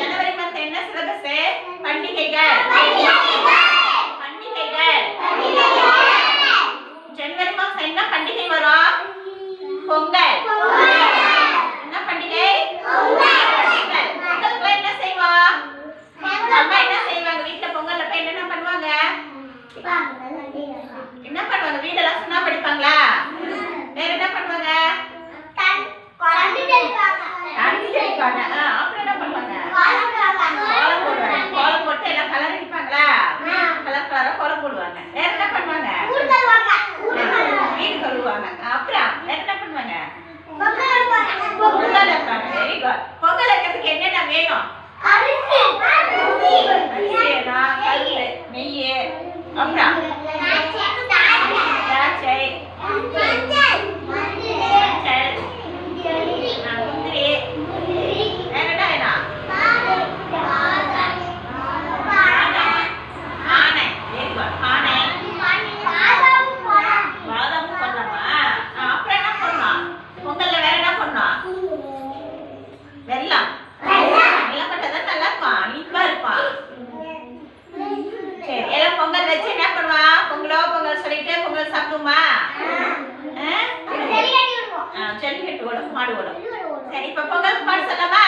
ஜனவரி மாதம் என்ன ಸಿಲಬಸ್ பண்டிகைகள். பண்டிகைகள். ஜனவரி மாதம் என்ன பண்டிகை வரும்? பொங்கல். என்ன பண்டிகை? பொங்கலுக்கு என்ன செய்வா? அம்மா என்ன செய்வாங்க? வீட்டுல பொங்கல் அப்ப என்னென்ன பண்ணுவாங்க? என்ன பண்ணுவாங்க? வேணும் அரிசி. வேணும் கரும்பு நெய் அப்புறம் பொங்கல் வச்சு என்ன பண்ணுவா? பொங்கலோ பொங்கல் சொல்லிட்டு பொங்கல் சாப்பிடுமா? ஜல்லிக்கட்டு ஓடும் மாடு ஓடும் சரி இப்ப பொங்கல் பாடு சொல்லவா?